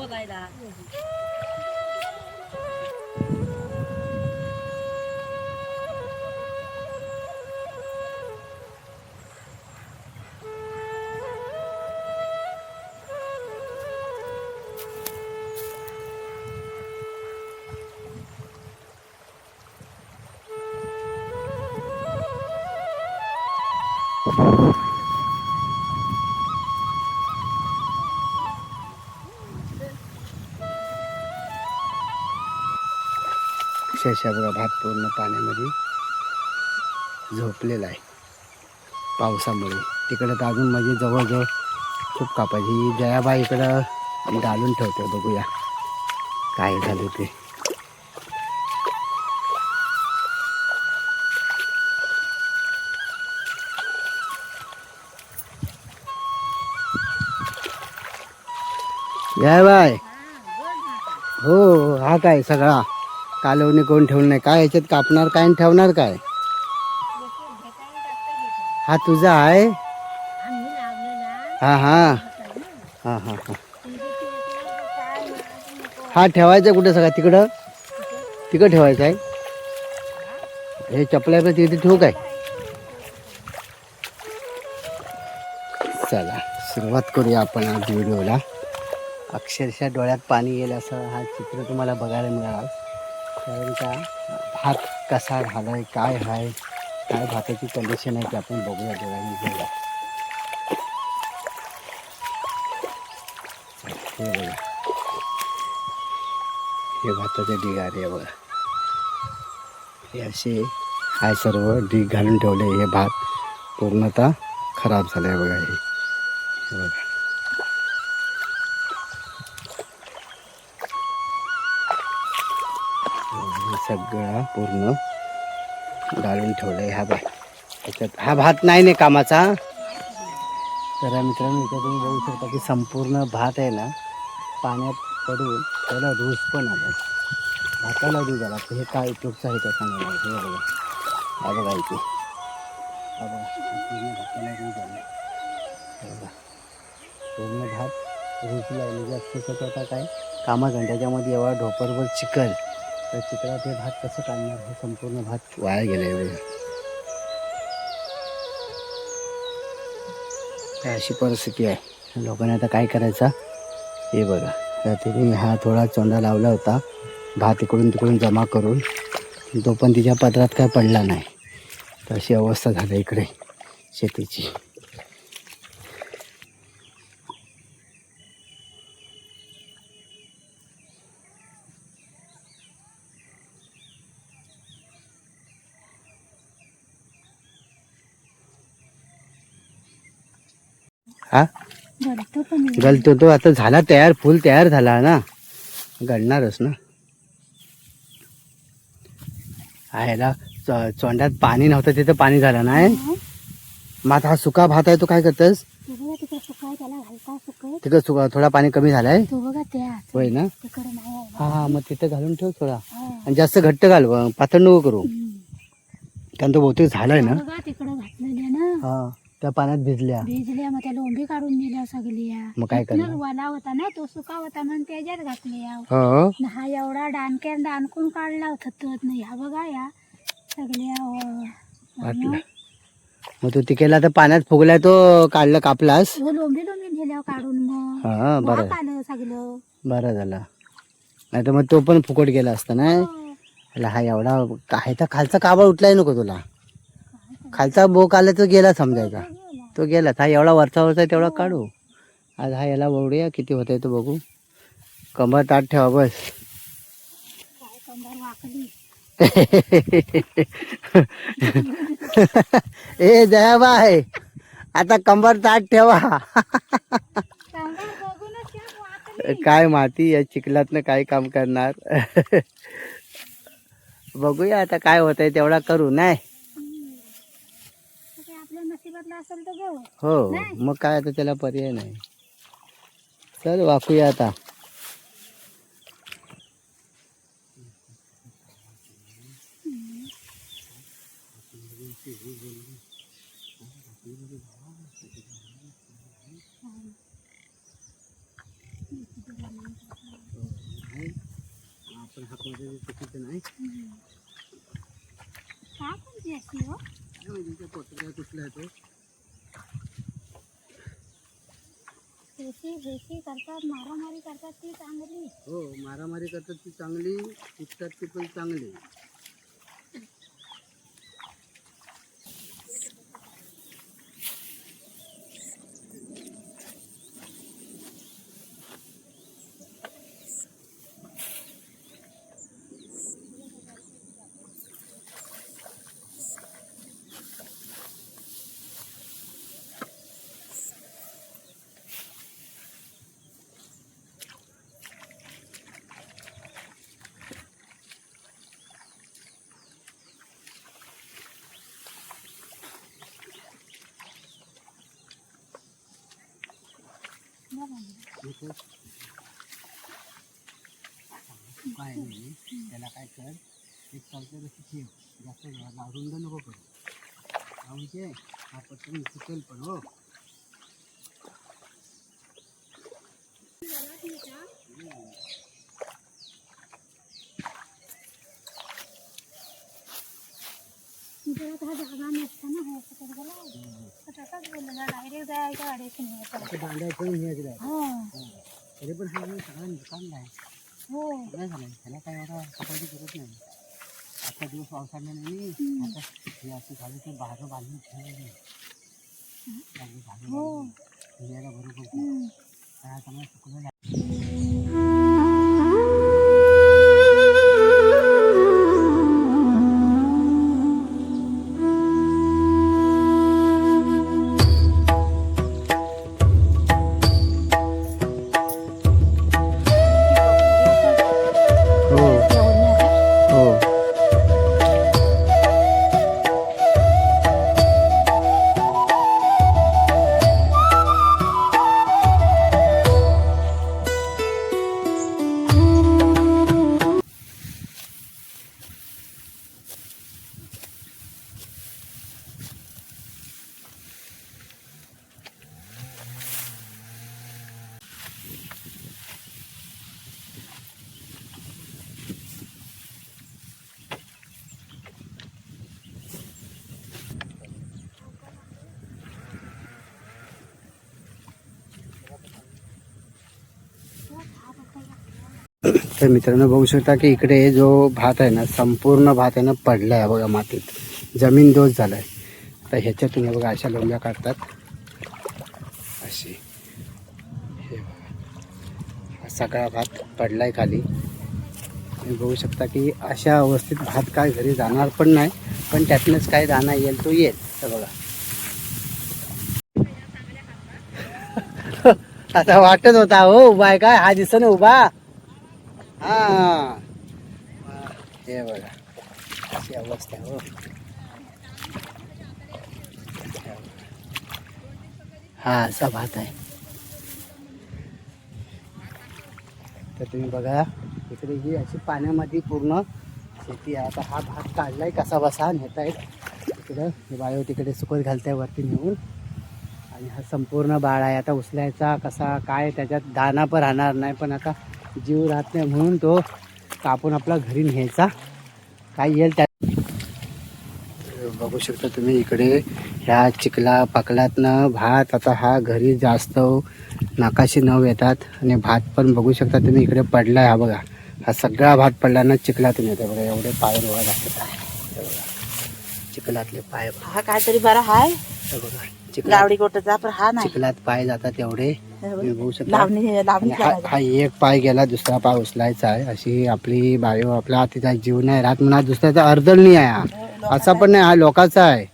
บ่ได้ดาうん。अक्षरशः बघा भात पूर्ण पाण्यामध्ये झोपलेला आहे. पावसामुळे. तिकडं तर अजून म्हणजे जवळजवळ खूप कापायची. ही जयाबाई इकडं घालून ठेवतो बघूया. काय झालं ते. जयाबाई. हो हा काय सगळा? कालवणी कोण ठेवलं नाही. काय याच्यात कापणार काय आणि ठेवणार काय? हा तुझा आहे? हा हा. हा हा हा. हा ठेवायचा कुठं सगळं? तिकडं? तिकडं ठेवायचं आहे? हे चपल्या पण तिथे ठेवू काय? चला सुरुवात करूया आपण आज व्हिडिओला. अक्षरशः डोळ्यात पाणी येईल असं हा चित्र तुम्हाला बघायला मिळाला. कारण का भात कसा झालाय काय आहे काय भाताची कंडिशन आहे ते आपण बघूया डोळ्याने बघा. हे बघा. हे भाताचे ढीग आहे बघा. हे असे हाय सर्व ढीग घालून ठेवले हे भात पूर्णतः खराब झालं आहे बघा हे. हे बघा. सगळा पूर्ण गाळून ठेवलं आहे हा भात त्याच्यात हा भात नाही नाही कामाचा. तर मित्रांनो इथं तुम्ही बघू शकता की संपूर्ण भात आहे ना पाण्यात पडून त्याला रूस पण आला भाताला रूज आला हे काय उपयोगचं आहे का मला. हे बघा. हा बघा इथे. हा बघा. पूर्ण भाताला बघा. पूर्ण भात रूजला आहे म्हणजे अक्षरशः आता काय? कामा त्याच्यामध्ये एवढा ढोपरभर चिखल तर चित्रात हे भात कसं काढणार हे संपूर्ण भात वाया गेलं आहे बघा अशी परिस्थिती आहे. लोकांनी आता काय करायचं? हे बघा. तर तिने हा थोडा चोंडा लावला होता. भात इकडून तिकडून जमा करून. तो पण तिच्या पदरात काय पडला नाही. तर अशी अवस्था झाली इकडे. शेतीची. हा? तो. आता झाला तयार फुल तयार झाला ना. गळणारच ना. हा, ह्याला चो- चोंड्यात पाणी नव्हतं तिथं पाणी झालं नाही. मग आता हा सुका भात आहे तो काय करतस? तिकडे सुका थोडा पाणी कमी झालाय. होय ना? हा हा मग तिथं घालून ठेव थोडा. आणि जास्त घट्ट घाल पातळ नको करू. कारण तो बहुतेक झालाय ना. हा. त्या पाण्यात भिजल्या. भिजल्या मग त्या लोंबी काढून दिल्या सगळ्या. मग काय करणार? वला होता ना तो सुका होता म्हणून त्याच्यात घातल्या हो? हा एवढा डानक्यान डानकून काढला होता तो. नाही हा बघा या सगळ्या वाटलं. मग तू तिकेला तर पाण्यात फुगलाय तो काढला कापलास? तो लोंबी लोंबी नेल्यावर काढून मग. हा बरं. आलं सगळं. बरं झालं. नाही तर मग तो पण फुकट गेला असता ना? हो. हा एवढा काय तर खालचा काबळ उठलाय नको तुला. खालचा बोक आला तो गेला समजायचा. तो गेलाच हा एवढा वरचा वरचा तेवढा काढू. आज हा याला बघूया किती होतंय तो बघू. कंबर ताट ठेवा बस. ए कंबर वाकली ए आता कंबर ताट ठेवा. काय माती या चिखलातनं काय काम करणार? बघूया आता काय होतंय तेवढा करू. नाही. आपल्या नशिबातला असेल तर हो मग काय आता त्याला पर्याय नाही. चल वाकूया आता. ते चुकीचं नाही. का कोणती अशी हो. माहिती कुठल्या हेसी करतात मारामारी करतात ती चांगली. हो मारामारी करतात ती चांगली पिकतात ती पण चांगली. काय नाही त्याला काय कर एक चालतं रस्ती ठेव जास्त रुंद नको करू लावून ते हा पटकन सुकेल पण हो Yeah. तुझ्यात हा जागा नसता ना हे असं कर गेला तसंच बोलला डायरेक्ट जायच्या गाडीची नाही येत. असं दांड्या करून घ्यायचं आहे. हो. तरी पण हा सगळा नुकसान आहे हो. सगळं झालं त्याला काय एवढा गरज नाही. आता दिवस पावसाने नाही. आता हे असं झालं बाहेर बांधून ठेवलं हो? फिरायला बरोबर हम्म. काय. तर मित्रांनो बघू शकता की इकडे जो भात आहे ना संपूर्ण भात आहे ना पडला आहे बघा मातीत. जमीन दोष झाला आहे तर ह्याच्यातून बघा अशा लोंब्या काढतात. अशी. हे बघा. सगळा भात पडला आहे खाली. तुम्ही बघू शकता की अशा अवस्थेत भात काय घरी जाणार पण नाही पण त्यातनंच काय दाणा येईल तो येईल. तर बघा. आता वाटत होता हो उभा आहे काय हा दिसत उभा. हा. हे बघा. अशी अवस्था आहे, हो. हा असा भात आहे. तर तुम्ही बघा इकडे ही अशी पाण्यामध्ये पूर्ण शेती आहे. आता हा भात काढलाय कसा बसा नेत आहेत इकडं हे बायो तिकडे सुकत घालताय वरती नेऊन. आणि हा संपूर्ण बाळ आहे. आता उचलायचा कसा काय त्याच्यात दाना पण राहणार नाही पण आता जीव राहत नाही म्हणून तो कापून आपला घरी न्यायचा. काय येईल त्या बघू शकता तुम्ही इकडे ह्या चिखला पाकलातनं भात आता हा घरी जास्त नाकाशी नव येतात आणि भात पण बघू शकता तुम्ही इकडे पडलाय हा बघा. हा सगळा भात पडला ना चिखलातून येतो बघा. एवढे पाय रोवा लागतात हे बघा. चिखलातले पाय बघा. हा काहीतरी बरा हाय. बघा. चिखलात लावडी गोटचा पण हा नाही. चिखलात पाय जातात एवढे. तुम्ही बघू शकता. लावणी लावणी आणि हा हा एक पाय गेला दुसरा पाय उचलायचा आहे. अशी आपली बायो आपला तिचा जीव नाही राहत म्हणा दुसऱ्याचा अर्धल नाही आहे हा. असा पण नाही हा लोकाचा आहे.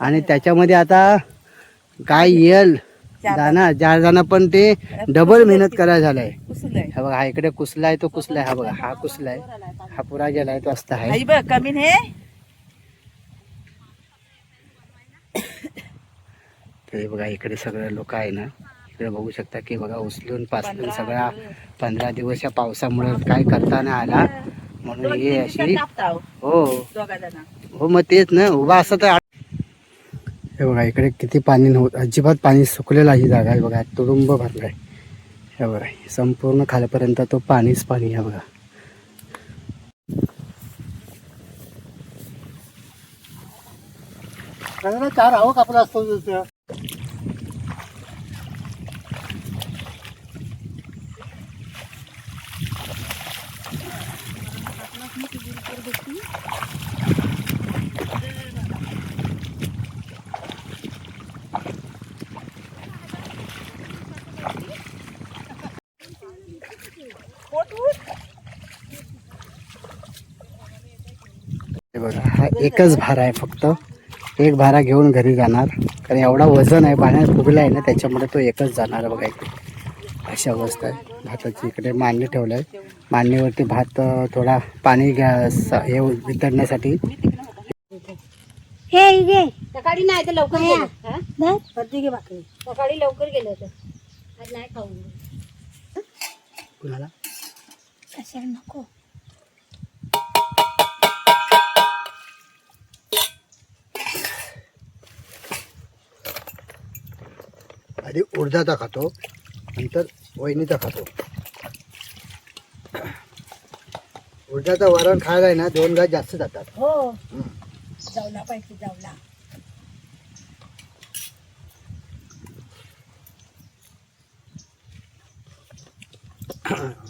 आणि त्याच्यामध्ये आता काय येईल दाना चार जण पण ते डबल मेहनत करायला झालाय. हा बघा हा इकडे कुसलाय तो कुसलाय. हा बघा हा कुसलाय. हा पुरा गेलाय तो असता आहे. आई बघ कमी हे. तर हे बघा इकडे सगळे लोक आहे ना. इकडे बघू शकता की बघा उचलून पाचलून सगळा पंधरा दिवस या पावसामुळे काय करता नाही आला म्हणून हे अशी हो. हो. हो. मग तेच ना उभा असत हे बघा इकडे किती पाणी होत अजिबात पाणी सुकलेलं ही जागा. आहे बघा तुडुंब भरलाय. हे बघा संपूर्ण खालपर्यंत तो पाणीच पाणी आहे बघा. चार आहो का आपला असतो? बघा हा एकच भारा आहे फक्त. एक भारा घेऊन घरी जाणार. कारण एवढा वजन आहे पाण्यात फुगला आहे ना त्याच्यामुळे तो एकच जाणार बघा इकडे. अशी अवस्था आहे. भाताची इकडे मांडणी ठेवलं आहे मांडणीवरती भात थोडा पाणी हे वितरण्यासाठी. हे सकाळी नाही तर लवकर गेलं. हा? घे सकाळी लवकर गेलं होतं. आज नाही खाऊ कुणाला? कशाला नको आधी उडदाचा खातो नंतर वहिनीचा खातो उडदाचं वरण खायला आहे ना दोन गाय जास्त जातात हो जाऊला पाहिजे जाऊला